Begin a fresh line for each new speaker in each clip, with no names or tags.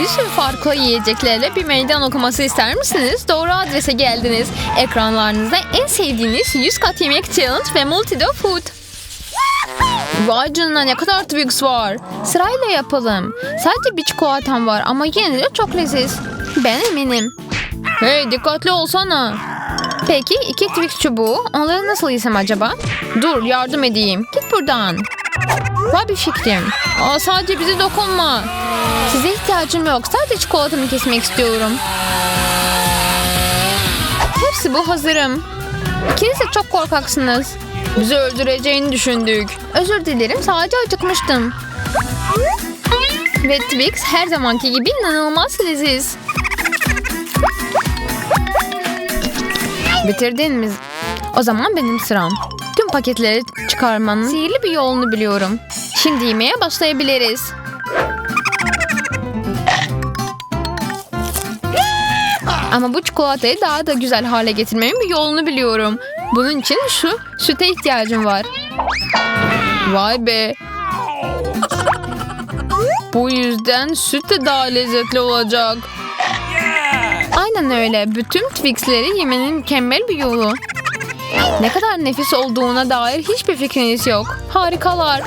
Bir sürü farklı yiyeceklerle bir meydan okuması ister misiniz? Doğru adrese geldiniz. Ekranlarınızda en sevdiğiniz 100 kat yemek challenge ve multido food. Vay canına ne kadar Twix var. Sırayla yapalım. Sadece bir çikolatam var ama yine de çok leziz. Ben eminim. Hey dikkatli olsana. Peki iki Twix çubuğu. Onları nasıl yesem acaba? Dur yardım edeyim. Git buradan. Var bir fikrim. Aa, sadece bize dokunma. Size ihtiyacım yok. Sadece çikolatamı kesmek istiyorum. Hepsi bu hazırım. İkiniz de çok korkaksınız. Bizi öldüreceğini düşündük. Özür dilerim sadece acıkmıştım. Ve Twix her zamanki gibi inanılmaz leziz. Bitirdin mi? O zaman benim sıram. Tüm paketleri çıkarmanın sihirli bir yolunu biliyorum. Şimdi yemeğe başlayabiliriz. Ama bu çikolatayı daha da güzel hale getirmemin bir yolunu biliyorum. Bunun için şu süte ihtiyacım var. Vay be. Bu yüzden süt de daha lezzetli olacak. Aynen öyle. Bütün Twix'leri yemenin mükemmel bir yolu. Ne kadar nefis olduğuna dair hiçbir fikriniz yok. Harikalar.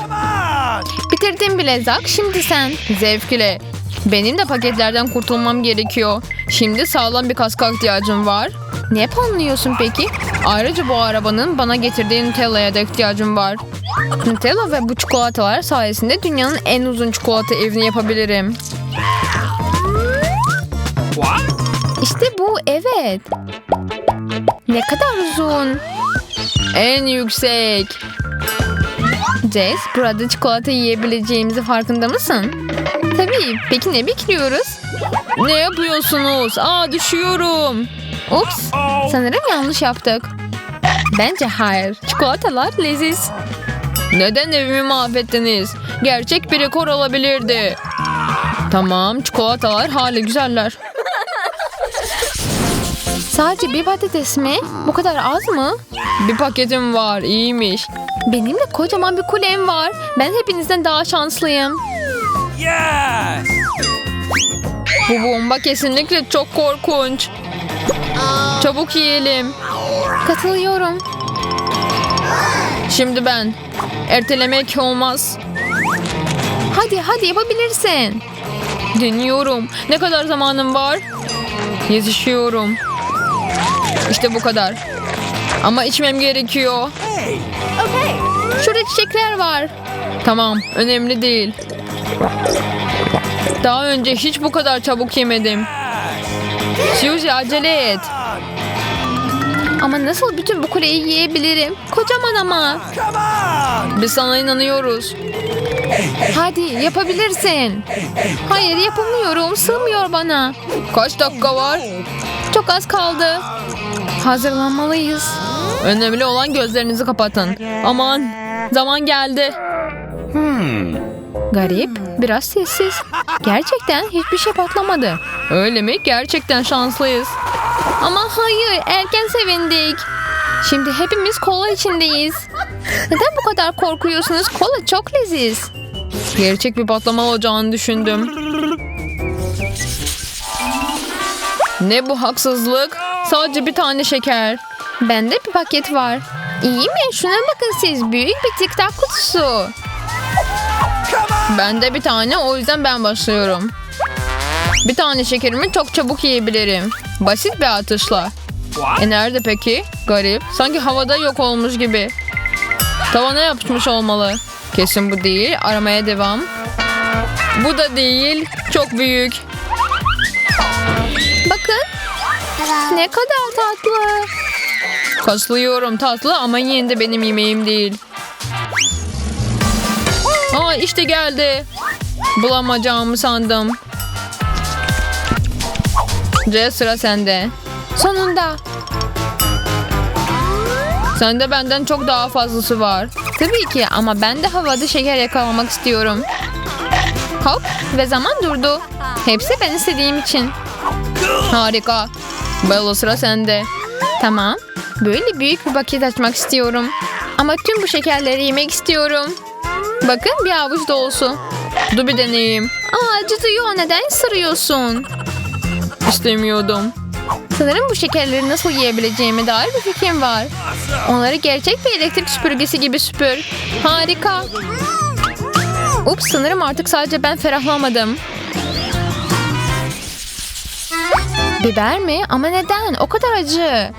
Bitirdim bile Zak. Şimdi sen. Zevkle. Benim de paketlerden kurtulmam gerekiyor. Şimdi sağlam bir kaska ihtiyacım var. Ne planlıyorsun peki? Ayrıca bu arabanın bana getirdiği Nutella'ya da ihtiyacım var. Nutella ve bu çikolatalar sayesinde dünyanın en uzun çikolata evini yapabilirim. İşte bu evet. Ne kadar uzun. En yüksek. Jess, burada çikolata yiyebileceğimizi farkında mısın? Tabii. Peki ne bekliyoruz? Ne yapıyorsunuz? Aa düşüyorum. Ups. Sanırım yanlış yaptık. Bence hayır. Çikolatalar leziz. Neden evimi mahvettiniz? Gerçek bir rekor olabilirdi. Tamam, çikolatalar hala güzeller. Sadece bir patates mi? Bu kadar az mı? Bir paketim var, iyiymiş. Benim de kocaman bir kulem var. Ben hepinizden daha şanslıyım.
Yes!
Bu bomba kesinlikle çok korkunç. Çabuk yiyelim. Katılıyorum. Şimdi ben. Ertelemek olmaz. Hadi hadi yapabilirsin. Deniyorum. Ne kadar zamanım var? Yetişiyorum. İşte bu kadar. Ama içmem gerekiyor. Şurada çiçekler var. Tamam, önemli değil. Daha önce hiç bu kadar çabuk yemedim. Suzy acele et. Ama nasıl bütün bu kuleyi yiyebilirim? Kocaman ama. Biz sana inanıyoruz. Hadi yapabilirsin. Hayır yapamıyorum. Sığmıyor bana. Kaç dakika var? Çok az kaldı. Hazırlanmalıyız. Önemli olan gözlerinizi kapatın. Aman zaman geldi. Garip, biraz sessiz. Gerçekten hiçbir şey patlamadı. Öyle mi? Gerçekten şanslıyız. Ama hayır, erken sevindik. Şimdi hepimiz kola içindeyiz. Neden bu kadar korkuyorsunuz? Kola çok leziz. Gerçek bir patlama olacağını düşündüm. Ne bu haksızlık? Sadece bir tane şeker. Bende bir paket var. İyi mi? Şuna bakın siz. Büyük bir tic tac kutusu. Bende bir tane o yüzden ben başlıyorum. Bir tane şekerimi çok çabuk yiyebilirim. Basit bir atışla. E nerede peki? Garip. Sanki havada yok olmuş gibi. Tavana yapışmış olmalı. Kesin bu değil. Aramaya devam. Bu da değil. Çok büyük. Bakın. Ne kadar tatlı. Kaslıyorum tatlı ama yine de benim yemeğim değil. Aa işte geldi. Bulamayacağımı sandım. C sıra sende. Sonunda. Sende benden çok daha fazlası var. Tabii ki ama ben de havada şeker yakalamak istiyorum. Hop ve zaman durdu. Hepsi ben istediğim için. Harika. Bella sıra sende. Tamam. Böyle büyük bir paket açmak istiyorum. Ama tüm bu şekerleri yemek istiyorum. Bakın bir avuç dolusu. Dur bir deneyeyim. Aa acıtıyor. Neden ısırıyorsun? İstemiyordum. Sanırım bu şekerleri nasıl yiyebileceğime dair bir fikrim var. Onları gerçek bir elektrik süpürgesi gibi süpür. Harika. Ups sanırım artık sadece ben ferahlamadım. Biber mi? Ama neden? O kadar acı.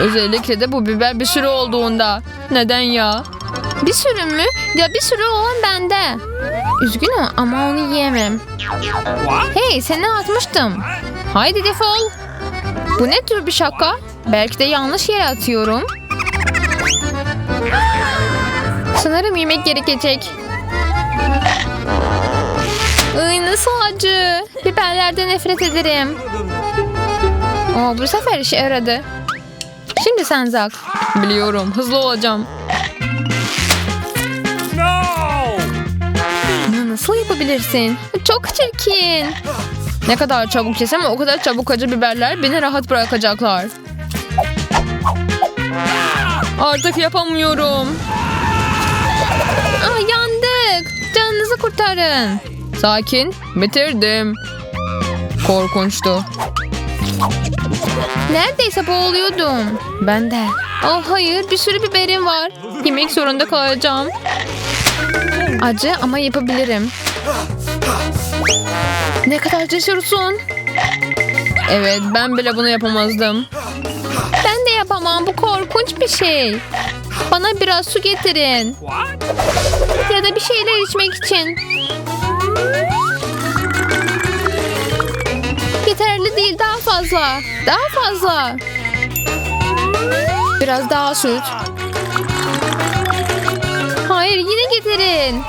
Özellikle de bu biber bir sürü olduğunda. Neden ya? Bir sürü mü? Ya bir sürü olan bende. Üzgünüm ama onu yiyemem. Hey seni atmıştım. Haydi defol. Bu ne tür bir şaka? Belki de yanlış yere atıyorum. Sanırım yemek gerekecek. Ay nasıl acı. Biberlerden nefret ederim. Aa, bu sefer işe yaradı. Şimdi sen Zak. Biliyorum hızlı olacağım. Yapabilirsin? Çok çirkin. Ne kadar çabuk yesem o kadar çabuk acı biberler beni rahat bırakacaklar. Artık yapamıyorum. Ah yandık. Canınızı kurtarın. Sakin. Bitirdim. Korkunçtu. Neredeyse boğuluyordum. Ben de. Oh hayır bir sürü biberim var. Yemek zorunda kalacağım. Acı ama yapabilirim. Ne kadar cesursun. Evet ben bile bunu yapamazdım. Ben de yapamam bu korkunç bir şey. Bana biraz su getirin. Ya da bir şeyler içmek için. Yeterli değil daha fazla. Daha fazla. Biraz daha süt. Hayır yine getirin.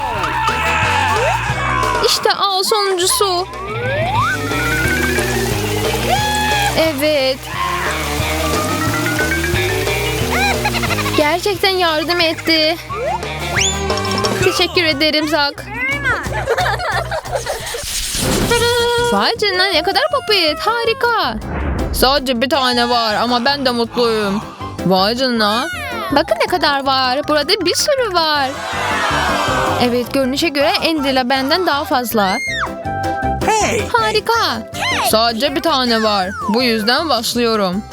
İşte al sonuncusu. Evet. Gerçekten yardım etti. Teşekkür ederim Zak. Vay canına ne kadar popit. Harika. Sadece bir tane var ama ben de mutluyum. Vay canına. Bakın ne kadar var. Burada bir sürü var. Evet görünüşe göre Endila benden daha fazla.
Hey!
Harika. Sadece bir tane var. Bu yüzden başlıyorum.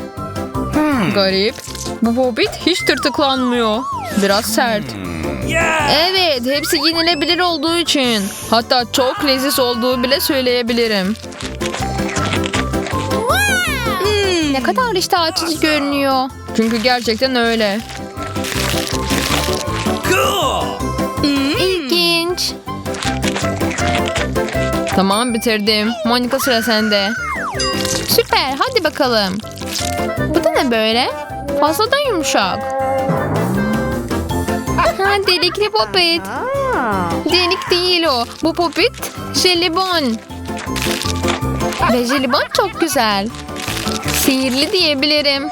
Garip. Bu popit hiç tırtıklanmıyor. Biraz sert.
Yeah!
Evet, hepsi yenilebilir olduğu için. Hatta çok leziz olduğu bile söyleyebilirim. Hmm, ne kadar iştah açıcı görünüyor. Çünkü gerçekten öyle.
Cool!
İlginç. Tamam bitirdim. Monika sıra sende. Süper hadi bakalım. Bu da ne böyle? Fazladan yumuşak. Ha, delikli popit. Delik değil o. Bu popit jelibon. Ve jelibon çok güzel. Sihirli diyebilirim.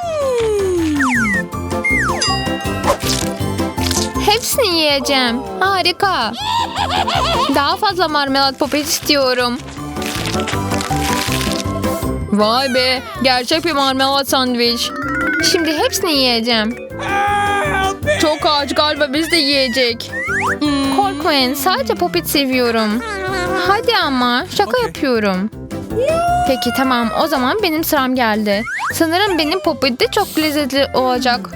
Hepsini yiyeceğim. Harika. Daha fazla marmelat popet istiyorum. Vay be, gerçek bir marmelat sandviç. Şimdi hepsini yiyeceğim. Çok aç galiba biz de yiyecek. Korkmayın sadece popit seviyorum. Hadi ama şaka
Okey.
yapıyorum. Peki tamam o zaman benim sıram geldi. Sanırım benim popit de çok lezzetli olacak.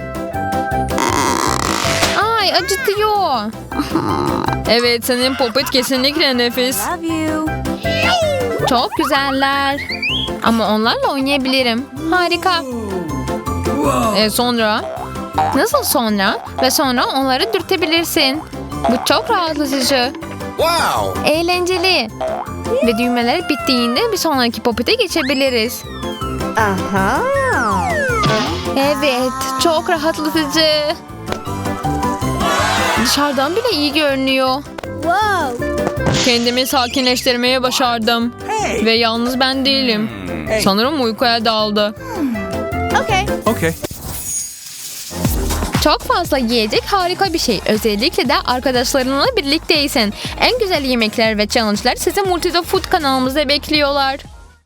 Ay acıtıyor. Evet senin popit kesinlikle nefis. Çok güzeller. Ama onlarla oynayabilirim. Harika. E sonra? Nasıl sonra? Ve sonra onları dürtebilirsin. Bu çok rahatlatıcı.
Wow!
Eğlenceli. Ve düğmeler bittiğinde bir sonraki popite geçebiliriz.
Aha.
Evet, çok rahatlatıcı. Dışarıdan bile iyi görünüyor.
Whoa.
Kendimi sakinleştirmeye başardım.
Hey!
Ve yalnız ben değilim.
Hey!
Sanırım uykuya daldı.
Okay.
Okay.
Çok fazla yiyecek harika bir şey. Özellikle de arkadaşlarınla birlikteysen. En güzel yemekler ve challenge'lar sizi Multida Food kanalımızda bekliyorlar.